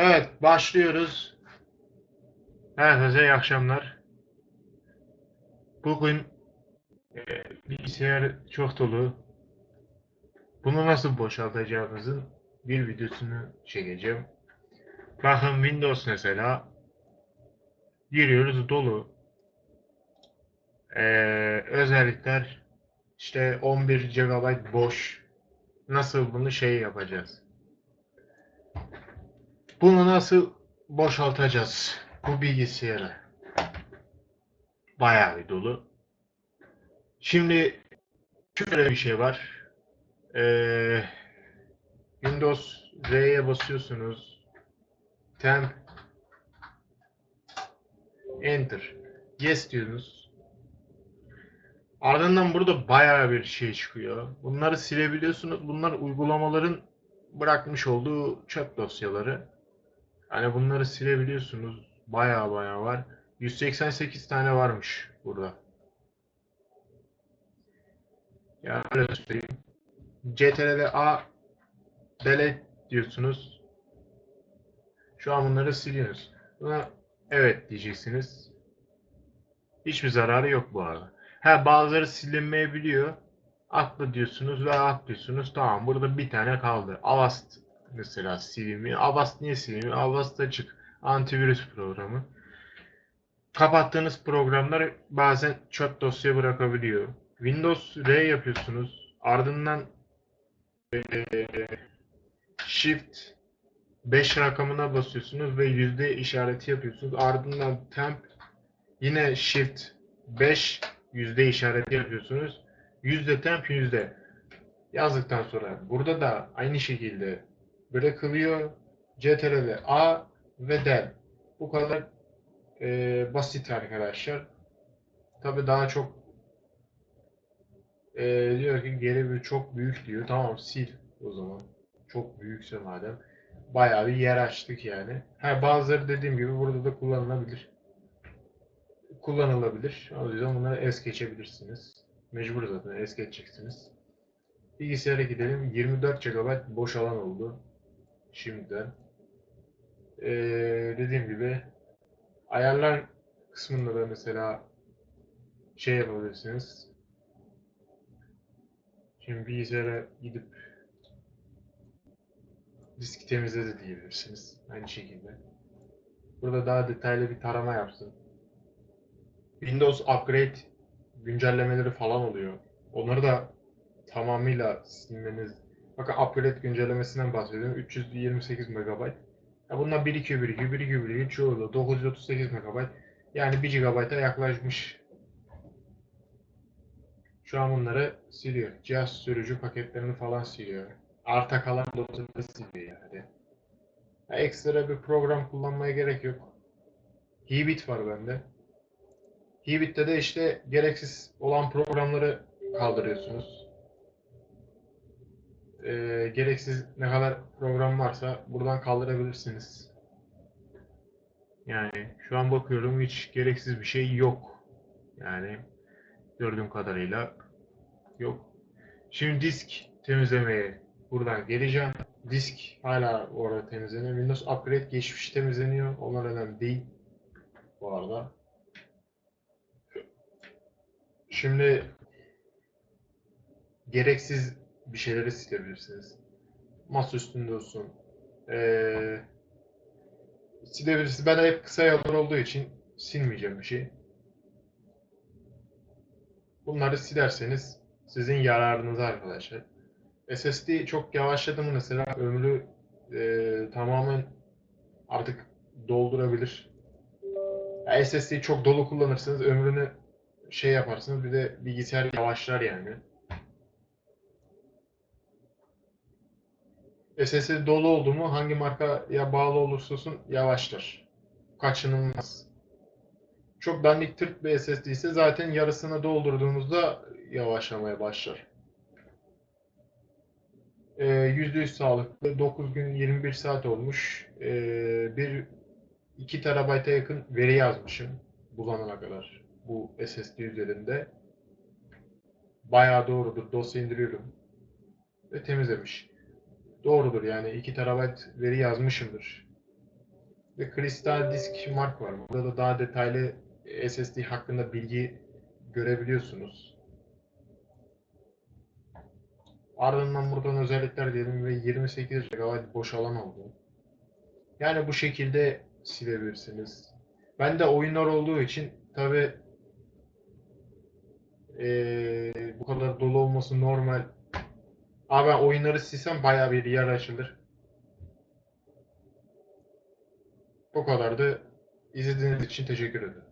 Evet, başlıyoruz. Herkese iyi akşamlar. Bugün e, bilgisayar çok dolu. Bunu nasıl boşaltacağımızın bir videosunu çekeceğim. Bakın Windows mesela giriyoruz dolu. E, özellikler işte 11 GB boş. Nasıl bunu şey yapacağız? Bunu nasıl boşaltacağız bu bilgisayarı? Bayağı bir dolu. Şimdi şöyle bir şey var. Ee, Windows R'ye basıyorsunuz. Temp Enter. Yes diyorsunuz. Ardından burada bayağı bir şey çıkıyor. Bunları silebiliyorsunuz. Bunlar uygulamaların bırakmış olduğu çöp dosyaları. Hani bunları silebiliyorsunuz. Baya baya var. 188 tane varmış burada. Ya öyle söyleyeyim. CTRL A delete diyorsunuz. Şu an bunları siliyorsunuz. Buna evet diyeceksiniz. Hiçbir zararı yok bu arada. Ha bazıları silinmeyebiliyor. Atla diyorsunuz ve atlıyorsunuz. Tamam burada bir tane kaldı. Avast mesela siliniyor. Avast niye siliniyor? Avast açık. Antivirüs programı. Kapattığınız programlar bazen çöp dosya bırakabiliyor. Windows R yapıyorsunuz. Ardından eee, Shift 5 rakamına basıyorsunuz ve yüzde işareti yapıyorsunuz. Ardından temp yine Shift 5 yüzde işareti yapıyorsunuz. Yüzde temp yüzde yazdıktan sonra burada da aynı şekilde bırakılıyor. CTRL A ve del. Bu kadar e, basit arkadaşlar. Tabi daha çok e, diyor ki geri bir çok büyük diyor. Tamam sil o zaman. Çok büyükse madem. Bayağı bir yer açtık yani. Ha, bazıları dediğim gibi burada da kullanılabilir. Kullanılabilir. O yüzden bunları es geçebilirsiniz. Mecbur zaten es geçeceksiniz. Bilgisayara gidelim. 24 GB boş alan oldu. Şimdiden. Ee, dediğim gibi ayarlar kısmında da mesela şey yapabilirsiniz. Şimdi bilgisayara gidip diski temizle de diyebilirsiniz. Aynı şekilde. Burada daha detaylı bir tarama yapsın. Windows Upgrade güncellemeleri falan oluyor. Onları da tamamıyla silmeniz. Bakın Upgrade güncellemesinden bahsediyorum. 328 MB. Ya bunlar birikiyor birikiyor birikiyor birikiyor. Çoğu da 938 MB. Yani 1 GB'a yaklaşmış. Şu an bunları siliyor. Cihaz sürücü paketlerini falan siliyor. Arta kalan dosyaları siliyor yani. Ya ekstra bir program kullanmaya gerek yok. Hibit var bende. Hibit'te de işte gereksiz olan programları kaldırıyorsunuz. Ee, gereksiz ne kadar program varsa buradan kaldırabilirsiniz. Yani şu an bakıyorum hiç gereksiz bir şey yok. Yani gördüğüm kadarıyla yok. Şimdi disk temizlemeye buradan geleceğim. Disk hala orada temizleniyor. Windows Upgrade geçmiş temizleniyor. Onlar önemli değil. Bu arada. Şimdi gereksiz bir şeyleri silebilirsiniz. Masa üstünde olsun. Ee, silebilirsiniz. Ben hep kısa yollar olduğu için silmeyeceğim bir şey. Bunları silerseniz sizin yararınıza arkadaşlar. SSD çok yavaşladı mı mesela ömrü e, tamamen artık doldurabilir. Ya SSD'yi çok dolu kullanırsanız ömrünü şey yaparsınız bir de bilgisayar yavaşlar yani. SSD dolu oldu mu hangi markaya bağlı olursa olsun yavaşlar. Kaçınılmaz. Çok dandik tırt bir SSD ise zaten yarısını doldurduğunuzda yavaşlamaya başlar. Ee, %100 sağlıklı. 9 gün 21 saat olmuş. Ee, bir 2 terabayta yakın veri yazmışım bulana kadar bu SSD üzerinde. Bayağı doğrudur. Dosya indiriyorum. Ve temizlemiş. Doğrudur yani 2 terabayt veri yazmışımdır. Ve kristal disk mark var. Burada da daha detaylı SSD hakkında bilgi görebiliyorsunuz. Ardından buradan özellikler diyelim ve 28 GB boş alan oldu. Yani bu şekilde silebilirsiniz. Ben de oyunlar olduğu için tabi bu kadar dolu olması normal. Ben oyunları silsem bayağı bir yer açılır. Bu kadardı. İzlediğiniz için teşekkür ederim.